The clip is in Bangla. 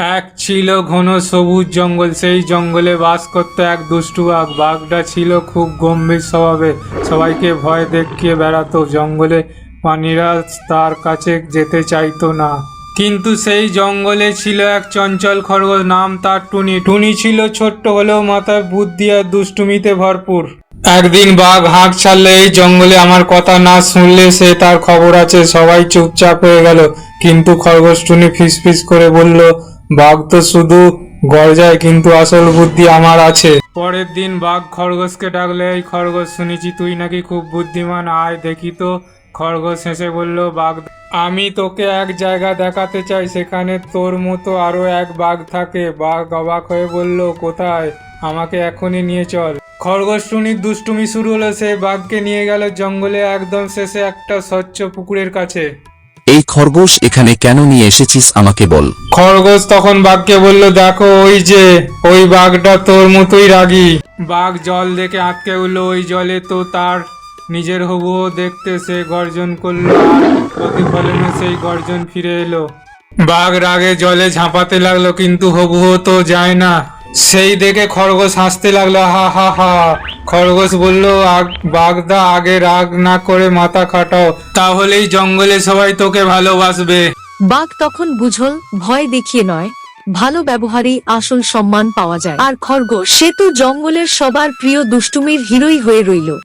এক ছিল ঘন সবুজ জঙ্গল, সেই জঙ্গলে বাস করত এক দুষ্টু বাঘ। বাঘটা ছিল খুব গম্ভীর স্বভাবে। সবাইকে ভয় দেখিয়ে বেড়াতো। জঙ্গলে প্রাণীরা তার কাছে যেতে চাইতো না। কিন্তু সেই জঙ্গলে ছিল এক চঞ্চল খরগোশ, নাম তার টুনি। টুনি ছিল ছোট্ট হলেও মাথায় বুদ্ধি আর দুষ্টুমিতে ভরপুর। একদিন বাঘ হাঁক ছাড়লে, এই জঙ্গলে আমার কথা না শুনলে সে তার খবর আছে, সবাই চুপচাপ হয়ে গেল। কিন্তু খরগোশ টুনি ফিস ফিস করে বলল বাঘ তো শুধু গর্জায়, কিন্তু আসল বুদ্ধি আমার আছে। পরের দিন বাঘ খরগোশকে ডাকলে, এই খরগোশ, শুনেছি তুই নাকি খুব বুদ্ধিমান। আয় দেখি তো। খরগোশ হেসে বলল, বাঘ, আমি তোকে এক জায়গা দেখাতে চাই, সেখানে তোর মতো আরও এক বাঘ থাকে। বাঘ অবাক হয়ে বলল, কোথায়? আমাকে এখনই নিয়ে চল। খরগোশ টুনির দুষ্টুমি শুরু হলো সে বাঘকে নিয়ে গেল জঙ্গলে একদম শেষে একটা স্বচ্ছ পুকুরের কাছে। এই খরগোশ এখানে কেন নিয়ে এসেছিস আমাকে বল। খরগোশ তখন বাঘকে বলল, দেখো, ওই যে, ওই বাঘটা তোর মতোই রাগী। বাঘ জল দেখে আটকে উঠল, ওই জলে তো তার নিজের হবুও দেখতে সে গর্জন করল, আর প্রতিফলনে সেই গর্জন ফিরে এলো। বাঘ রাগে জলে ঝাঁপাতে লাগল, কিন্তু হবুও তো যায় না। সেই দেখে খরগোশ হাসতে লাগল হা হা হা। খরগোশ বলল বাগদা, আগে রাগ না করে মাথা খাটাও, তাহলেই জঙ্গলে সবাই তোকে ভালোবাসবে। বাঘ তখন বুঝল, ভয় দেখিয়ে নয়, ভালো ব্যবহারেই আসল সম্মান পাওয়া যায়। আর খরগোশ, সে তো জঙ্গলের সবার প্রিয় দুষ্টুমির হিরোই হয়ে রইল।